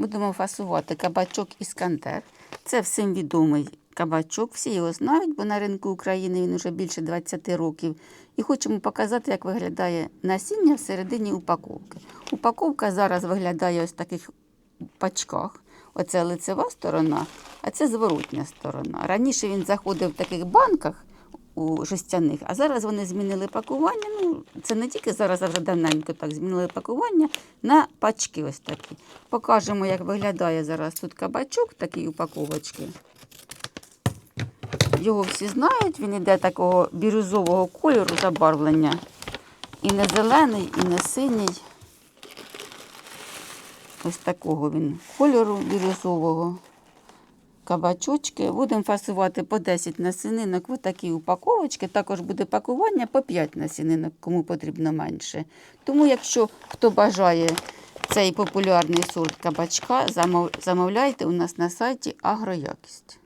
Будемо фасувати кабачок іскандер. Це всім відомий кабачок, всі його знають, бо на ринку України він вже більше 20 років. І хочемо показати, як виглядає насіння всередині упаковки. Упаковка зараз виглядає ось в таких пачках. Оце лицева сторона, а це зворотня сторона. Раніше він заходив в таких банках у жестяних, а зараз вони змінили пакування. Ну, це не тільки зараз, вже давненько так змінили пакування на пачки ось такі. Покажемо, як виглядає зараз тут кабачок, такі упаковочки. Його всі знають, він іде такого бірюзового кольору забарвлення. І не зелений, і не синій. Ось такого він кольору бірюзового. Кабачочки. Будемо фасувати по 10 насінинок в такі упаковочки. Також буде пакування по 5 насінинок, кому потрібно менше. Тому, якщо хто бажає цей популярний сорт кабачка, замовляйте у нас на сайті Агроякість.